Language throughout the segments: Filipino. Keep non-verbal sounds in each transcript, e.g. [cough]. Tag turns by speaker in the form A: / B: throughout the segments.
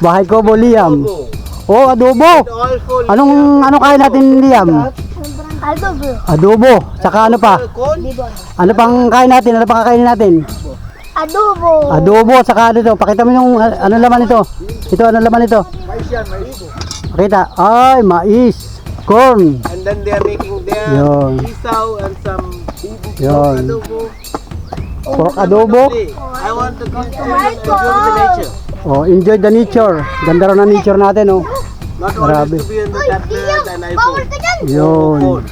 A: Bahay ko, Liam. Oh, adobo. Anong ano kain natin, Liam?
B: Adobo.
A: Adobo. Saka ano pa? Ano pang kain natin? Ano pang kakainin natin?
B: Adobo.
A: Adobo, saka ano ito? Pakita mo yung ano laman ito. Ito, ano laman ito?
C: Mais yan, mais.
A: Pakita. Ay, mais. Corn.
C: And then they're making their
A: Yun.
C: isaw and some
A: Yun.
C: adobo.
A: Pork adobo.
C: I want to go to the nature.
A: Oh, enjoy the nature. Ganda raw ng nature natin, oh. Grabe.
C: to be on the tablet.
A: Yun.
C: Phone.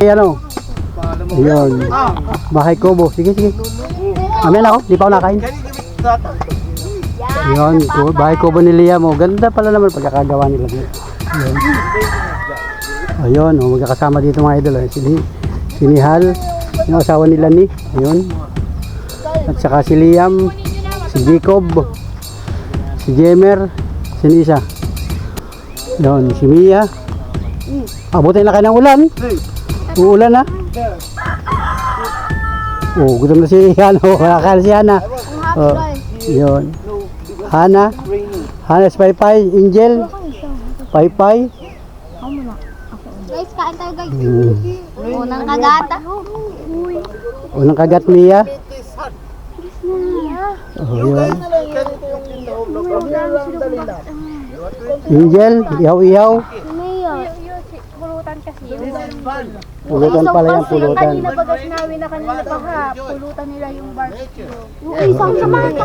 A: Ay?
C: Paano mo?
A: Yun.
C: Ah,
A: Bahay Kubo. Sige, sige. Amin ako. Di pa ako nakain. Yun. Bahay Kubo ni Liam, oh. Ganda pala naman pagkakagawa nila. Yun. Ayun, oh. Magkakasama dito mga idol. Oh. Si, Li- si Nihal. Yung asawa nila ni. Ayun. At saka si Liam. Si Jacob. Si Jemer. Si Nisa. Yun. Si Mia. Abutin na kayo ng ulan. Uulan na. Oh, gutom na si [laughs] ano, akala si Hana. Oh, yun. Hana, Hana Spy Pie, Angel, Pie.
B: Guys, kain tayo guys.
A: Hmm.
B: Unang kagata.
A: Unang kagat Mia. Oh, yun. Angel, ihaw-ihaw.
B: Pulutan kasi yun.
A: Pulutan pala yung pulutan.
B: Kanina bagas namin na kanina pa ha. Pulutan nila yung barbecue. Yung isang samahan ka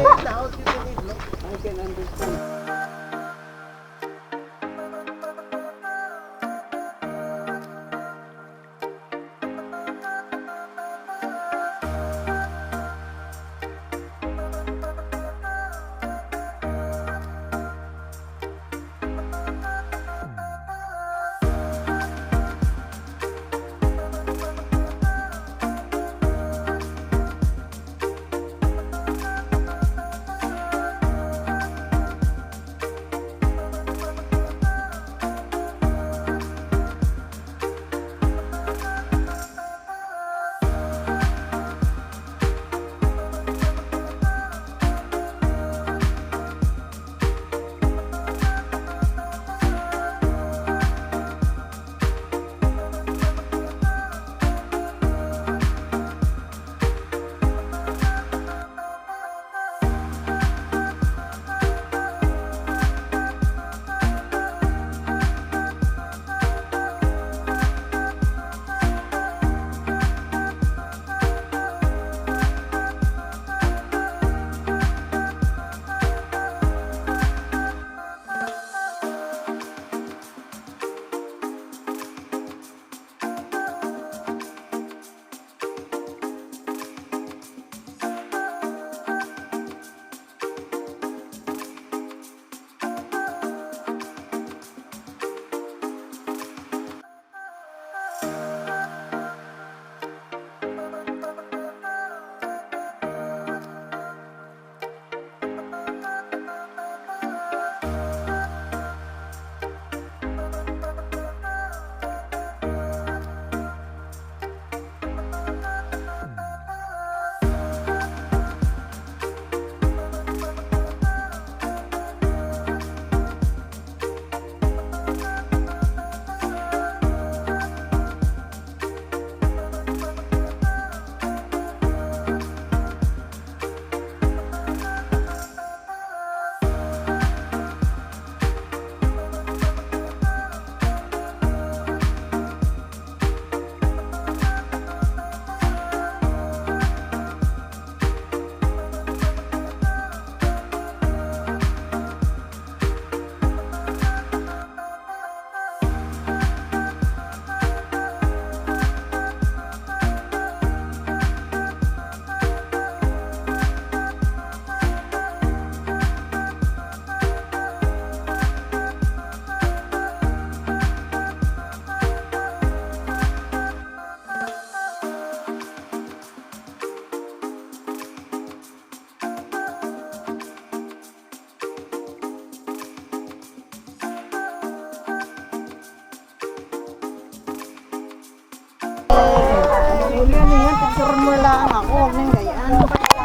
B: ba?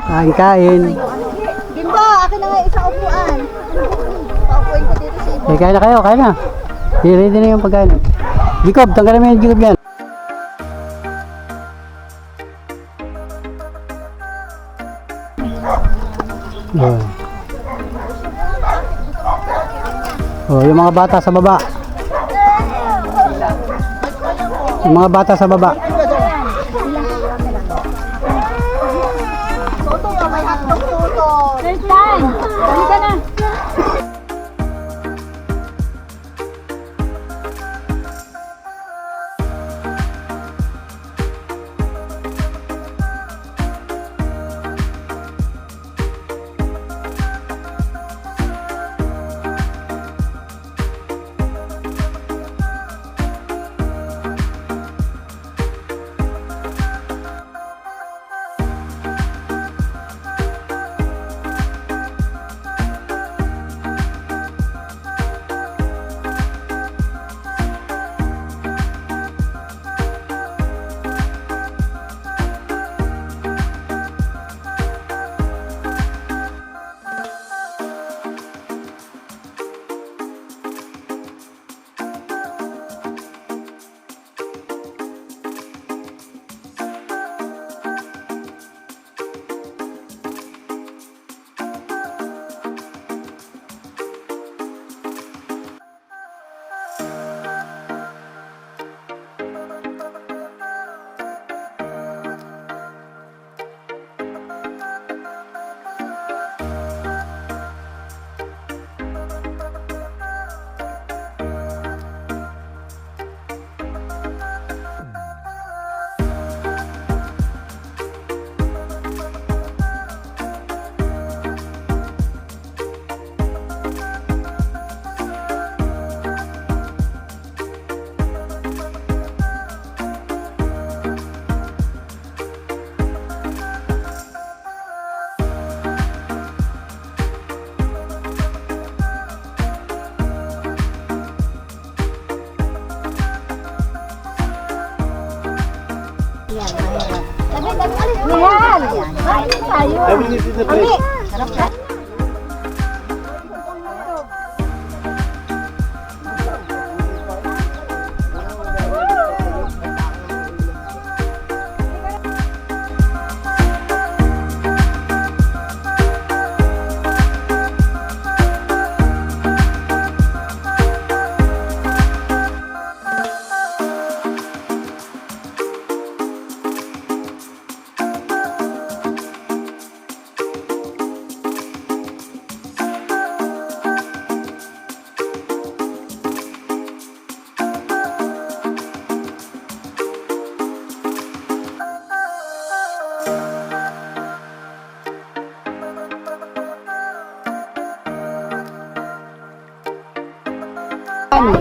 A: Kain, kain.
B: Bimbo, akin na
D: nga isang upuan. Paupuin ko dito sa iba.
A: Eh, kain na kayo, kain na. I-ready na yung pagkain. Jacob, tanggalin mo yung Jacob yan. Yun. Oh, yung mga bata sa baba. Yung mga bata sa baba.
C: I will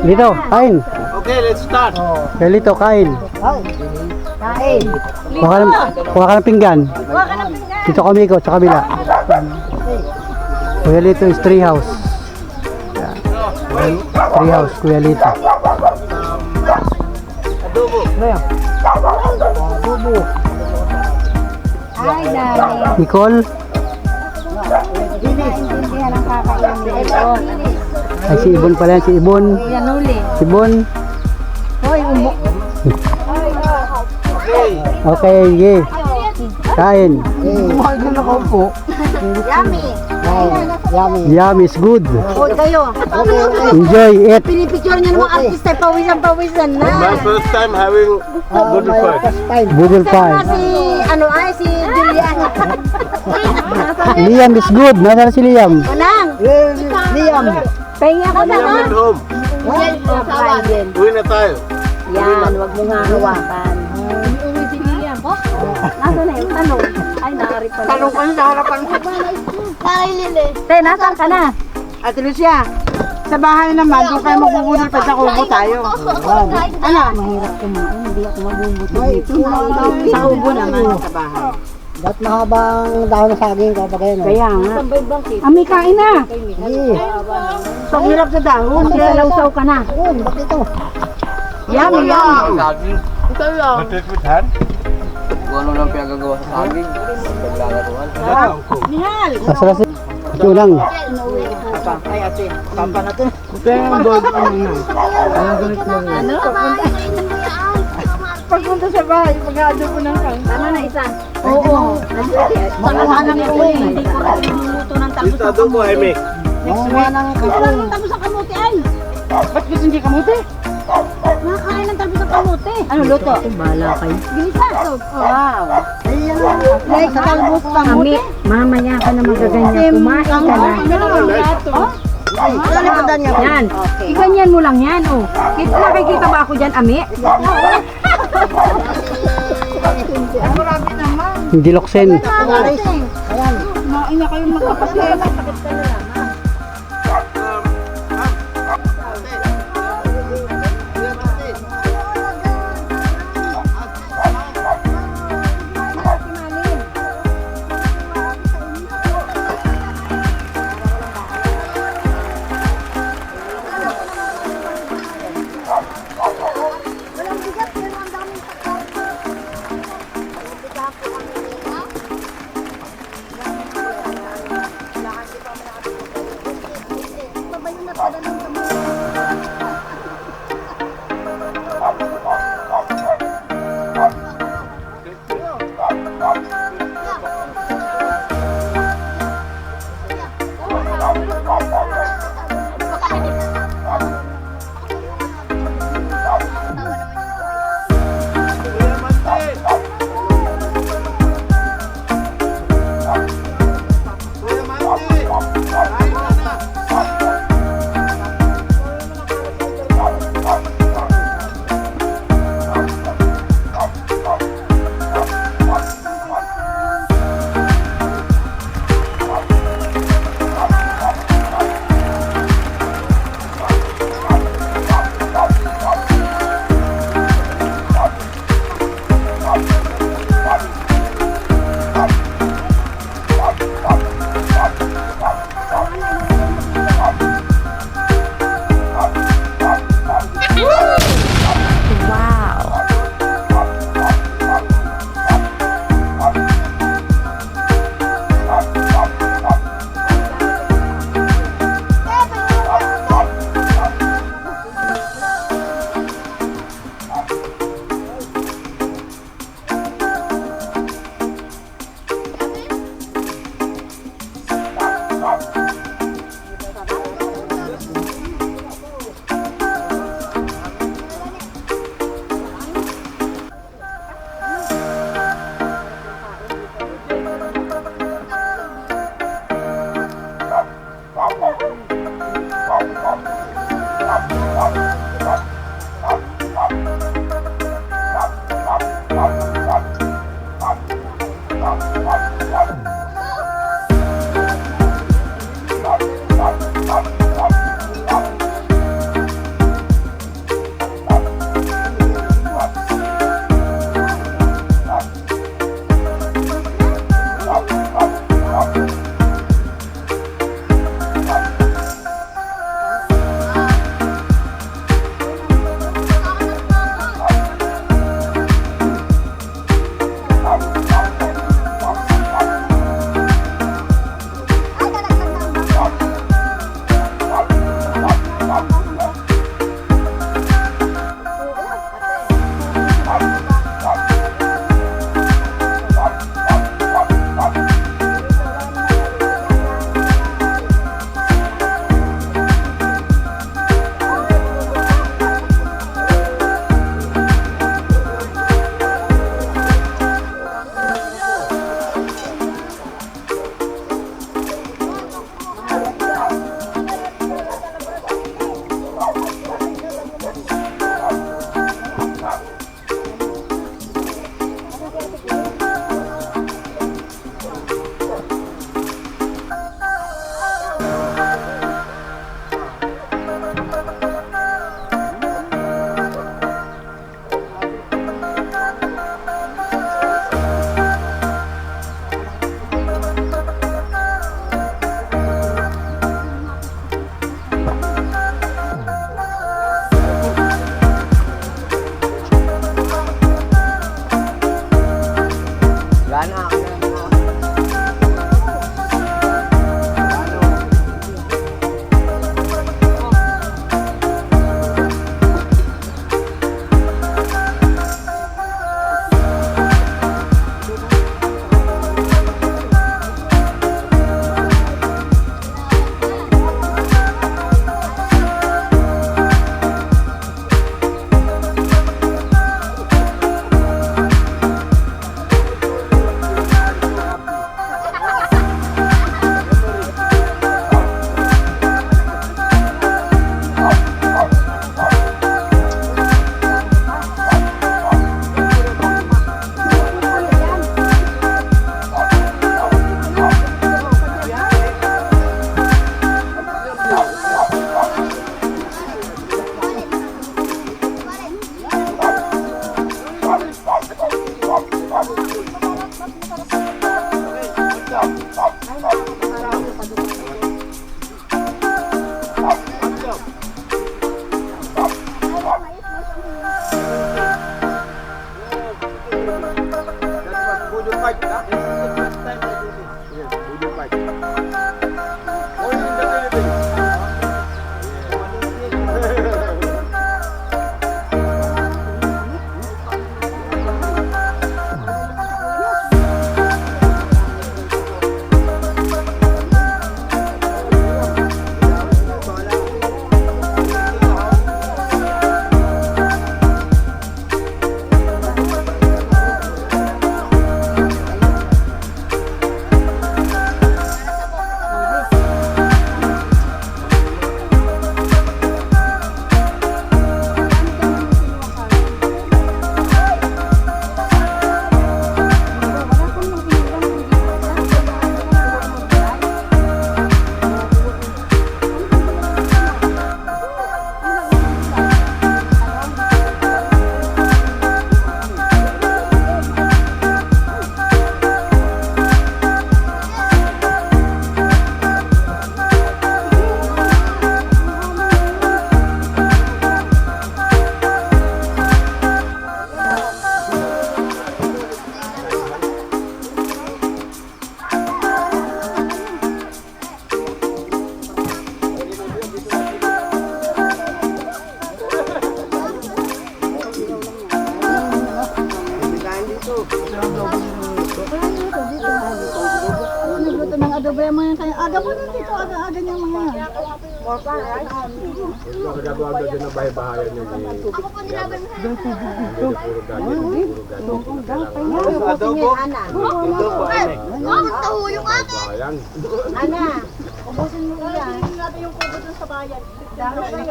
A: Lito, kain.
C: Okay, let's start.
A: Kaya Lito, kain.
D: Kain.
A: Kuha ka ng, kuha ka ng pinggan. Dito kami ko, sa kabila. Kuya Lito is tree house. Yan. Tree house, Kuya Lito.
C: Adobo.
D: Ay, dami.
A: Nicole,
D: Hindi naintindihan ang kakainin.
A: Ay si Ibon pala yan, si Ibon.
D: Yan uli.
A: Si Ibon.
D: Hoy, umo.
C: Okay.
A: Okay, ye. Kain.
D: Yummy.
A: Yum is good.
D: O, kayo.
A: Enjoy it.
D: Pinipicture niyo ng mga artista, pawisan-pawisan na.
C: My first time having good food.
A: Budol
D: Sana
A: pie.
D: si, ano ay, si Julian.
A: Liam is good. Nasaan si Liam?
D: Anang. Liam. Pahinga ko na,
C: at home.
D: Yan,
C: Uwi na tayo.
D: wag mo nga hawakan. Uwi si Liam. Oh, nasa na yung tanong? Ay, naari pa. Tanong ka na sa harapan ko. Ay, Lili. Te, nasaan ka na?
E: Ate Lucia, sa bahay naman, kung kayo magbubudol pa sa kubo tayo.
D: Ano? Mahirap kumain, hindi ako magbubutol dito.
E: Sa kubo naman, sa bahay.
A: Ba't mahabang dahon ng saging kapag kayo?
E: Kaya nga.
D: Ami, kain na.
E: So, hirap sa dahon.
D: Magsalawsaw ka na.
A: Yun, ba't ito?
E: Yummy, yummy.
C: Take with hand.
F: Kung ano lang pinagagawa sa saging, paglalaruan.
E: Nihal.
A: Masarap si... Tunang.
E: Ay, ate. Papa na to.
D: Ano?
E: Pagpunta sa bahay, mag-adobo ng kang.
D: Tama na isa. Oo. Makuha ng uling. Hindi ko rin luluto ng tapos
C: Ito adobo, Jaime.
E: Manguha ng kakong.
D: Tapos sa kamote ay.
E: Ba't gusto hindi kamuti?
D: Nakakain ng tapos sa kamote.
E: Ano luto?
D: Bala kayo. Ginisa.
E: Wow. Like, talbos
D: Kami, mamaya ka na magaganyan. Kumain ka na.
E: Lalipadan niya.
D: Yan. Iganyan mo lang yan, oh. Kita, nakikita ba ako dyan, Ami?
A: Hindi loksen.
E: Kumain na kayo magkapatid.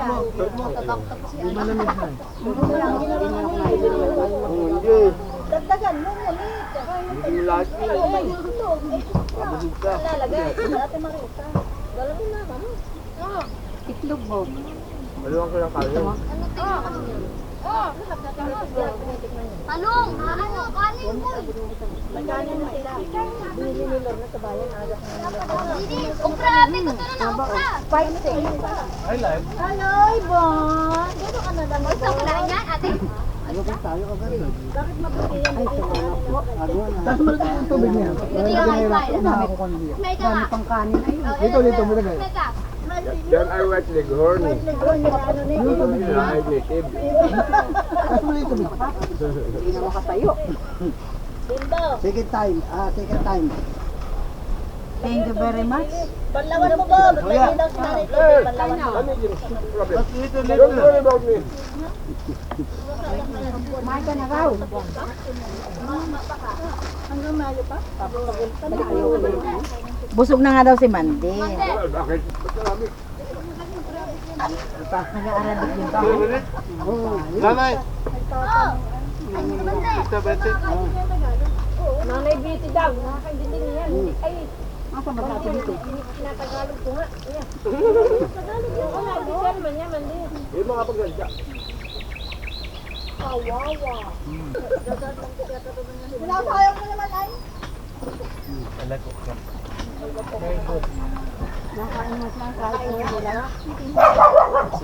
B: Tatak-tak si Ana.
C: Hindi.
B: Dagdagan mo ulit.
C: Hindi lahat yun.
B: Ka. Lalagay. Marita. Galawin na kamo. Itlog mo.
C: Maluwang ko yung kayo.
B: Talong! Ano? Kanin mo! Magkanin na sila. Binili ni Lorna sa bayan. Agak na nila. Okra! Ate, gusto na ng okra! Five six.
C: I like.
B: Hello, Ibon! Dito ka na lang. Gusto ko na yan, ate. Bakit mabuti yan? Ay,
A: Tapos mo na yung tubig niya.
B: Ito yung high May ka nga.
A: Pang kanin ay.
B: Dito, dito. May ka.
C: Then I watch the horn. Yung live native.
A: Tapos mo na yung tubig.
B: Dindo.
A: Second time. Ah, second time.
D: Thank you very much.
B: Banlawan mo, Bob. Tito. Banlawan mo.
C: Ano yung problem? Don't worry about me.
D: Kumain ka na raw.
B: Hanggang Mayo pa?
D: Busog na nga daw si Mandy.
C: Well, bakit?
D: Nag-aarabic din ba?
C: Nanay! Ito, Betty.
B: Nanay Beauty daw. Nakakaintindi niya yan. Ay, Ba sa dito? Tinatagalog ko nga. Ayan. [laughs] Tagalog yung wala. Di German yan, mandi.
C: Yung mga pagsadya.
B: Kawawa. Sinasayang mo naman ay.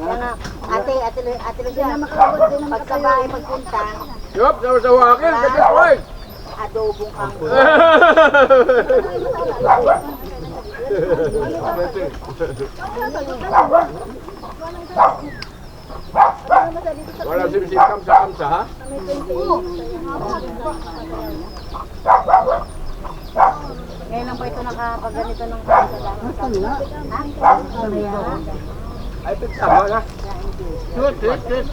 D: Yan Ate, ate, ate Lucia. Pag sa bahay magpunta,
C: Yup, sa wakil. Kapit point.
D: Adobong kang
C: Wala simsikam sa kamsa, ha?
D: Ngayon lang po ito nakapaganito ng kansa lang.
C: Ay, pigsama na. Good, good, good.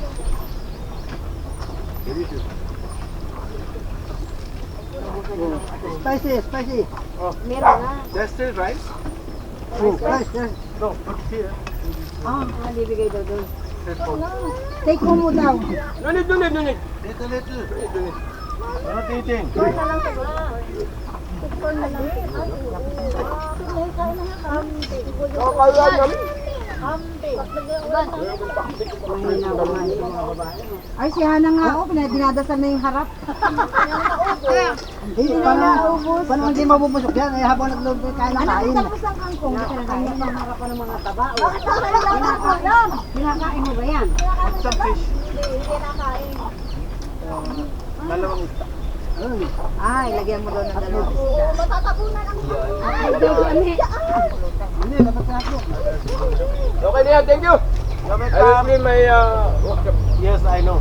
C: Delicious.
A: Spicy, spicy.
D: Meron na.
C: There's still rice?
A: Oh, rice, rice.
C: No, put here.
D: Ah, ah, bibigay daw doon. Take home mo daw.
C: No need, no need, no need. Little, little. No need. Not eating.
B: Tikon na lang. Ay, kain na nga kami.
C: Oh, kaya namin.
B: Ay, si Hana nga, oh, pinadinadasal na yung harap.
G: Hindi na naubos. Paano hindi mabubusok yan? Eh, habang nagluluto kain ng
B: Ano
G: kain.
B: ang tapos ang kangkong? Kinakain mo ang harap ng mga taba. oh.
E: Kinakain.
B: Kinakain mo ba yan?
C: Dalawang isda.
B: Ay, lagyan mo doon ng dalawang
E: Oo,
B: isda.
E: matatabunan ang
B: Ay, baby, ano
G: Hindi, dapat sa ako.
C: Okay na yan, thank you. I will clean my uh, workshop. Yes, I know.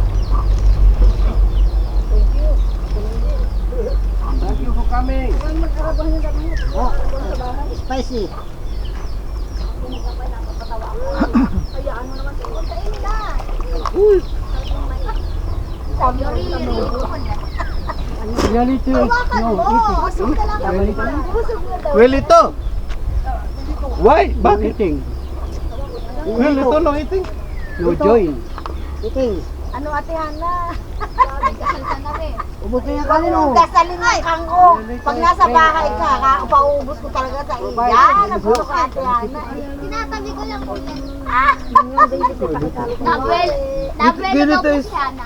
C: Thank you for coming.
G: Oh, spicy.
E: Kainin na. Sabi ko, really, really good.
A: Reality is
E: Hawakan
A: no
E: mo. Lang. Busog na daw.
C: Well, ito. Why?
A: No
C: Bakit?
A: eating.
C: Well, ito lang eating.
A: No join.
G: Eating.
E: Ano ate Hana? Sabi, kasal ka na rin.
G: Ubus na kanin oh.
B: Kasalin ng kangkong. Pag nasa bahay ka, paubos ko talaga sa iya. Nabusok ka ate Hana.
E: Tinatabi ko lang po yan. Ah! Nabel, nabel na daw po si Hana.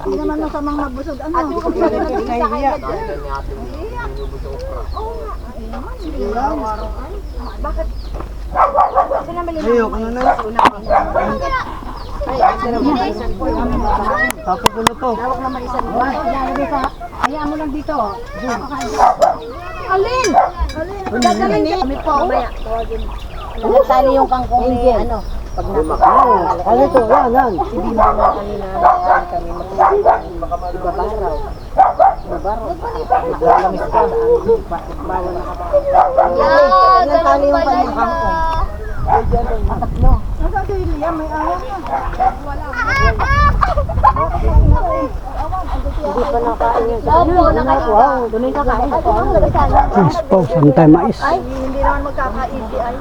B: Hindi naman masamang mabusog. Ano? At yung kasi naging sa kanya dyan. Oo nga. Bakit? Kasi naman yung
G: Ayoko na na. Tapos ko na to.
B: Tawag naman isa mo. Hayaan mo lang dito. Alin? Alin? Dadalhin niya. Kami po. Maya. Tawagin. Tali yung kangkong ni ano. Pag nakakala.
G: Ano to? Yan, yan.
B: Hindi mo na kanina nakakaan kami magkakain. Ibabaraw. Ibabaraw. Naglalamis ka. Bawal na kapag.
E: Yan,
B: Ilan tali yung
E: yun.
B: kangkong? Tatlo. Nasaan si Liam? May awa niya. Hindi pa nakain yun.
E: Opo, nakain.
B: Wow, doon yung kakain.
A: Please pause on time mais.
B: Ay, hindi naman magkaka-easy ay.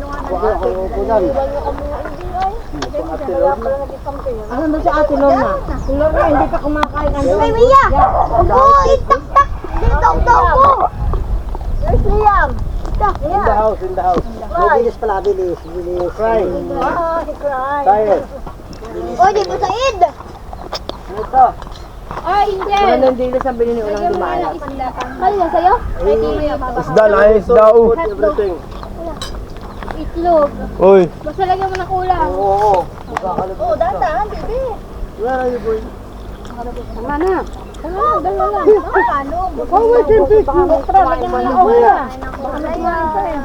B: Na. Ano doon si Ate Lorna? Si Lorna hindi pa kumakain. Ano?
E: May Mia! Upo, itak-tak! Dito, upo! Where's Liam?
G: In the house, in the house. Mabilis pala, bilis. Bilis. Cry.
B: Ah, si Cry.
G: Tired.
E: Oy, di mo said!
G: Ano to?
E: Ay, hindi!
B: Ano hindi na sa binili ulang dumaan?
E: Kali na sa'yo?
C: Isda na, isda. oh.
G: Everything.
E: Itlog.
C: Uy.
E: Basta lagyan mo ng ulam.
G: Oo, oo.
E: Oo, dahan-dahan, baby.
G: Where are you going?
B: Tama na.
E: Dalawa lang, dalawa lang. Paano?
B: Oh, wait, wait, wait. Extra, lagyan mo ng ulam.
E: Baka nagkuhan sa'yo.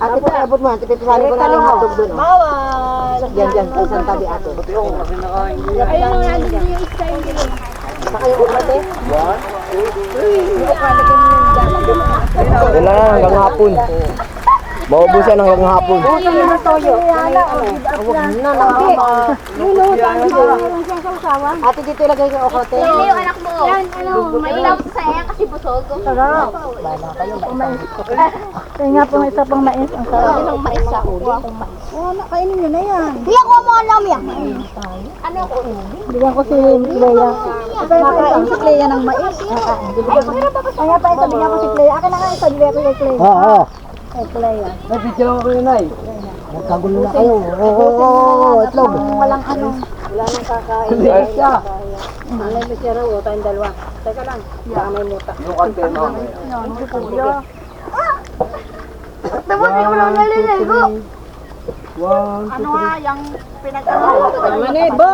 G: Ate, paabot mo. Ate, pipisahin ko na yung hotdog doon. oh.
B: Bawal.
G: Yan, yan. Sa isang tabi, ate. Buti ako kasi nakain.
E: Ayun ang nandun yung isa yung dilim.
G: Saka yung ate.
C: Yan lang hanggang hapon. Maubusan hanggang hapon.
B: Gusto mo ng toyo. Huwag na, nakakama. Nuno, saan sausawan?
G: Ate, dito ilagay yung okote.
E: Yung anak mo. Yan, ano, may tawag sa saya kasi busog.
B: Sarap. Kaya nga po may isa pang mais. Ang sarap.
E: Yun ang mais sa ulo.
B: Oo, na, kainin nyo na yan.
E: Hindi ako mo alam yan. Ano ko?
B: Bigyan ko si Clea. Makain si Clea ng mais. Kaya pa ito, bigyan ko si Clea. Akin na nga ito, bigyan ko kay Clea.
G: Oo, oo.
B: Clea.
G: May picture ako yun, ay. Nagkagulo na kayo. Oo, oo, oo. Itlog.
B: Walang ano. Wala nang kakain.
G: Ay, siya.
B: Malay mo siya raw, o tayong dalawa. Teka lang, baka may muta.
C: Yung kante mo.
E: Tama, hindi mo lang naliligo.
B: Ano nga, yung pinag-ano? Manibo!